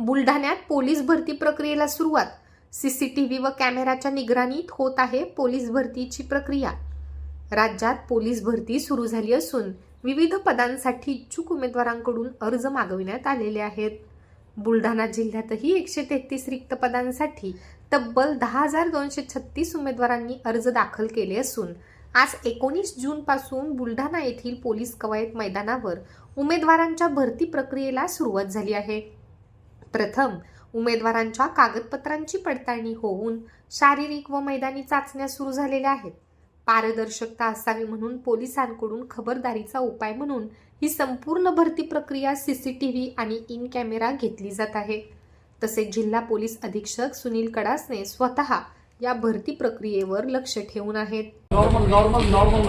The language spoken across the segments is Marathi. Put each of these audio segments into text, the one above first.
बुलढाण्यात पोलीस भरती प्रक्रियेला सुरुवात. सीसीटीव्ही व कॅमेराच्या निगराणीत होत आहे पोलीस भरतीची प्रक्रिया. राज्यात पोलीस भरती सुरू झाली असून विविध पदांसाठी इच्छुक उमेदवारांकडून अर्ज मागविण्यात आलेले आहेत. बुलढाणा जिल्ह्यातही एकशे तेहतीस रिक्त पदांसाठी तब्बल दहा हजार दोनशे छत्तीस उमेदवारांनी अर्ज दाखल केले असून आज एकोणीस जून पासून बुलढाणा येथील पोलीस कवायत मैदानावर उमेदवारांच्या भरती प्रक्रियेला सुरुवात झाली आहे. प्रथम उमेदवारांच्या कागदपत्रांची पडताळणी होऊन शारीरिक व मैदानी चाचण्या सुरू झालेल्या आहेत. पारदर्शकता असावी म्हणून पोलिसांकडून खबरदारीचा उपाय म्हणून ही संपूर्ण भरती प्रक्रिया सीसीटीव्ही आणि इन कॅमेरा घेतली जात आहे. तसेच जिल्हा पोलीस अधीक्षक सुनील कडासने स्वतः या भरती प्रक्रियेवर लक्ष ठेवून आहेत. नॉर्मल नॉर्मल नॉर्मल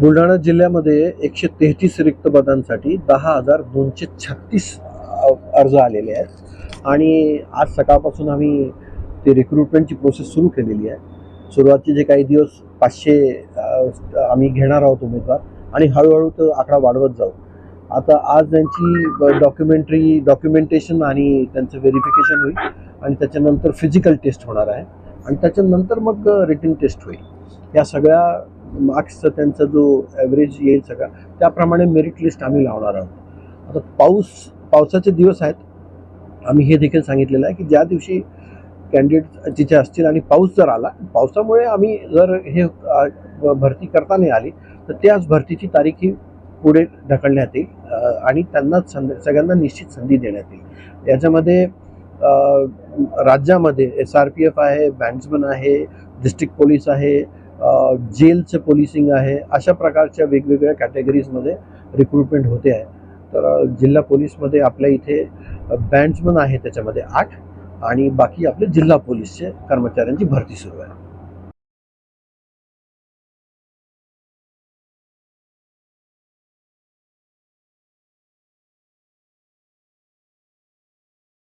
बुलढाणा जिल्ह्यामध्ये एकशे तेहतीस रिक्त पदांसाठी दहा हजार दोनशे छत्तीस अर्ज आलेले आहेत. आणि आज सकाळपासून आम्ही ते रिक्रुटमेंटची प्रोसेस सुरू केलेली आहे. सुरुवातीचे जे काही दिवस पाचशे आम्ही घेणार आहोत उमेदवार आणि हळूहळू तो आकडा वाढवत जाऊ. आता आज त्यांची डॉक्युमेंटरी डॉक्युमेंटेशन आणि त्यांचं व्हेरिफिकेशन होईल आणि त्याच्यानंतर फिजिकल टेस्ट होणार आहे. आणि त्याच्यानंतर मग रिटर्न टेस्ट होईल. या सगळ्या मार्क्सचा त्यांचा जो ॲव्हरेज येईल सगळा त्याप्रमाणे मेरिट लिस्ट आम्ही लावणार आहोत. आता पाऊस पावसाचे दिवस आहेत. आम्ही हे देखील सांगितलेलं आहे की ज्या दिवशी कॅन्डिडेट जिथे असतील आणि पाऊस जर आला पावसामुळे आम्ही जर हे भरती करता नाही आली तर त्याच भरतीची तारीख ही पुढे ढकलण्यात येईल आणि त्यांना संध सगळ्यांना निश्चित संधी देण्यात येईल. याच्यामध्ये राज्यामध्ये एस आर पी एफ आहे बँड्समन आहे डिस्ट्रिक्ट पोलीस आहे जेलचं पोलिसिंग आहे अशा प्रकारच्या वेगवेगळ्या कॅटेगरीजमध्ये रिक्रुटमेंट होते आहे. तर जिल्हा पोलीसमध्ये आपल्या इथे बँड्समन आहे त्याच्यामध्ये आठ आणि बाकी आपले जिल्हा पोलीसचे कर्मचाऱ्यांची भरती सुरू आहे.